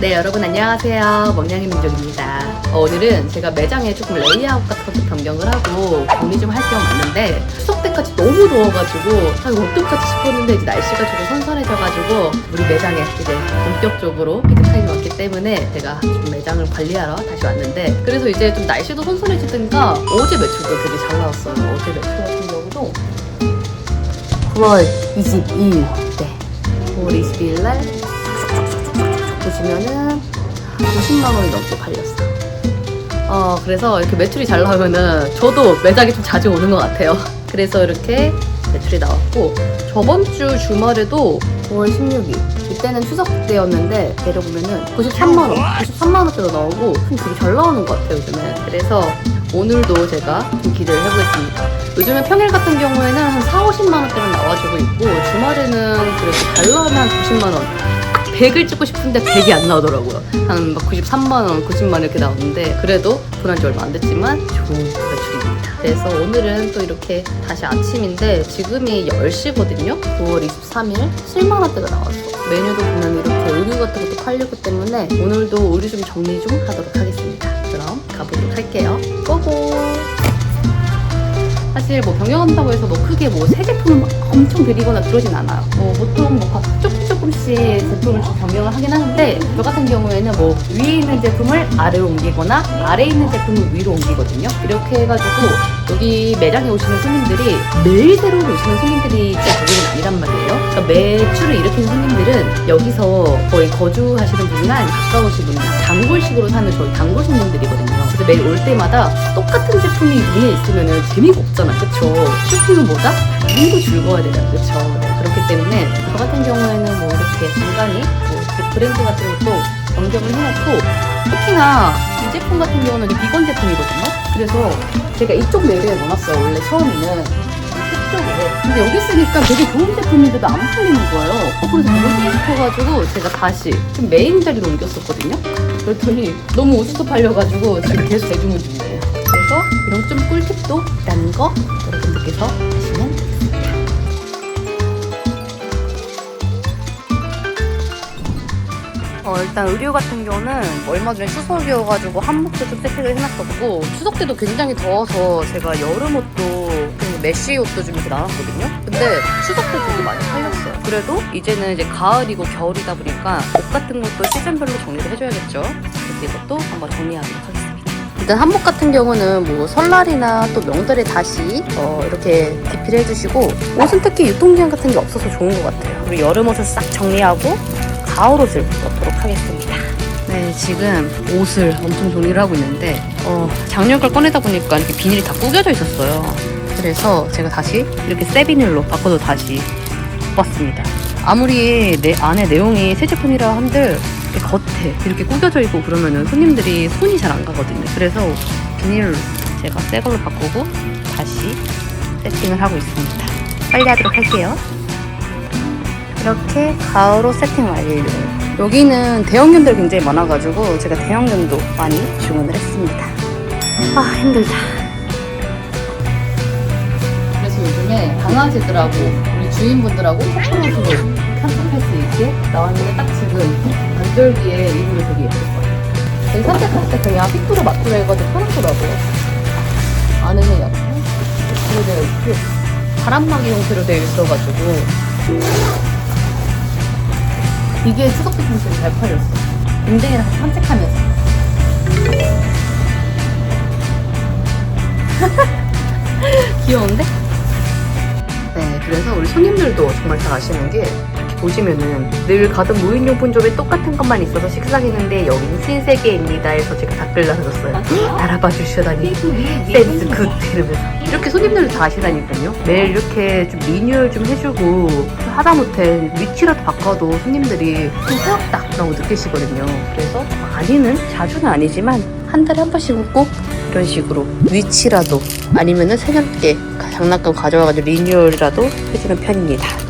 네 여러분 안녕하세요. 먹냥이 민족입니다. 어, 오늘은 제가 매장에 조금 레이아웃 같은 것도 변경을 하고 정리 좀 할 겸 왔는데 추석 때까지 너무 더워가지고 아 이거 어떡하지 싶었는데 이제 날씨가 조금 선선해져가지고 우리 매장에 이제 본격적으로 피드타임이 왔기 때문에 제가 좀 매장을 관리하러 다시 왔는데 그래서 이제 좀 날씨도 선선해지니까 어제 매출도 되게 잘 나왔어요. 어제 매출 같은 경우도 9월 22일 네. 9월 22일 날 보시면은 90만 원이 넘게 팔렸어요. 어, 그래서 이렇게 매출이 잘 나오면은 저도 매장에 좀 자주 오는 것 같아요. 그래서 이렇게 매출이 나왔고 저번 주 주말에도 9월 16일 이때는 추석 때였는데 내려보면은 93만 원, 93만 원대로 나오고 좀 되게 잘 나오는 것 같아요 요즘에. 그래서 오늘도 제가 좀 기대를 해보겠습니다. 요즘에 평일 같은 경우에는 한 4, 50만 원대로 나와주고 있고 주말에는 그래도 잘 나오면 한 90만 원. 100을 찍고 싶은데 100이 안 나오더라고요. 한 막 93만 원, 90만 원 이렇게 나오는데 그래도 분한 지 얼마 안 됐지만 좋은 매출입니다. 그래서 오늘은 또 이렇게 다시 아침인데 지금이 10시거든요. 9월 23일 7만 원대가 나왔어. 메뉴도 보면 이렇게 의류 같은 것도 팔리기 때문에 오늘도 의류 좀 정리 좀 하도록 하겠습니다. 그럼 가보도록 할게요. 고고! 사실 뭐 병행한다고 해서 뭐 크게 뭐 새 제품을 막 엄청 드리거나 그러진 않아요. 뭐 보통 뭐 조금 조금씩 제품을 좀 변경을 하긴 하는데 저 같은 경우에는 뭐 위에 있는 제품을 아래로 옮기거나 아래에 있는 제품을 위로 옮기거든요. 이렇게 해가지고 여기 매장에 오시는 손님들이 매일 새로 오시는 손님들이 제 가격은 아니란 말이에요. 그러니까 매출을 일으키는 손님들은 여기서 거의 거주하시는 분이나 분이나 단골식으로 사는 저희 단골 손님들이거든요. 그래서 매일 올 때마다 똑같은 제품이 위에 있으면 재미가 없잖아. 그쵸? 쇼핑은 뭐다? 우리도 즐거워야 되잖아. 그쵸? 때문에 저 같은 경우에는 뭐 이렇게 간간히 뭐 브랜드 같은 것도 변경을 해놓고 특히나 이 제품 같은 경우는 비건 제품이거든요. 그래서 제가 이쪽 레일에 넣어놨어요. 원래 처음에는 이쪽에. 근데 여기 쓰니까 되게 좋은 제품인데도 안 팔리는 거예요. 어, 그래서 너무 쓰고 싶어가지고 제가 다시 좀 메인 자리로 옮겼었거든요. 그랬더니 너무 우수수 팔려가지고 지금 계속 대주문 중이에요. 그래서 이런 좀 꿀팁도 있다는 거 여러분들께서 아시면 어, 일단 의류 같은 경우는 얼마 전에 추석이어가지고 한복도 좀 세팅을 해놨었고 추석 때도 굉장히 더워서 제가 여름 옷도 좀 메쉬 옷도 좀 이렇게 나왔거든요. 근데 추석 때 되게 많이 팔렸어요. 그래도 이제는 이제 가을이고 겨울이다 보니까 옷 같은 것도 시즌별로 정리를 해줘야겠죠. 그래서 이것도 한번 정리하도록 하겠습니다. 일단 한복 같은 경우는 뭐 설날이나 또 명절에 다시 어, 이렇게 디피를 해주시고 옷은 특히 유통기한 같은 게 없어서 좋은 것 같아요. 그리고 여름 옷을 싹 정리하고 가을 옷을 넣도록 하겠습니다. 네, 지금 옷을 엄청 정리를 하고 있는데 어, 작년 걸 꺼내다 보니까 이렇게 비닐이 다 구겨져 있었어요. 그래서 제가 다시 이렇게 새 비닐로 바꿔서 다시 바꿨습니다. 아무리 내 안에 내용이 새 제품이라 한들 이렇게 겉에 이렇게 구겨져 있고 그러면은 손님들이 손이 잘 안 가거든요. 그래서 비닐로 제가 새 걸로 바꾸고 다시 세팅을 하고 있습니다. 빨리 하도록 할게요. 이렇게 가을옷 세팅 완료. 여기는 대형견들 굉장히 많아가지고 제가 대형견도 많이 주문을 했습니다. 아 힘들다. 그래서 요즘에 강아지들하고 우리 주인분들하고 소통하시고 산책할 수 있게 나왔는데 딱 지금 간절기에 이불이 되게 예쁠 것 같아요. 저희 산책할 때 그냥 픽으로 맞추려 해가지고 편하더라고요. 안에는 약간 이렇게 바람막이 형태로 되어 있어가지고 이게 추석 되게 잘 팔렸어. 같이 산책하면서. 귀여운데? 네, 그래서 우리 손님들도 정말 잘 아시는 게 보시면은 늘 가던 무인용품점에 똑같은 것만 있어서 식상했는데 여기는 신세계입니다 해서 제가 댓글 달아줬어요. 알아봐 주시다니 센스 굿 이러면서 이렇게 손님들도 다 아시다니까요. 매일 이렇게 좀 리뉴얼 좀 해주고 하다못해 위치라도 바꿔도 손님들이 좀 새롭다라고 느끼시거든요. 그래서 많이는 자주는 아니지만 한 달에 한 번씩은 꼭 이런 식으로 위치라도 아니면은 새롭게 장난감 가져와가지고 리뉴얼이라도 해주는 편입니다.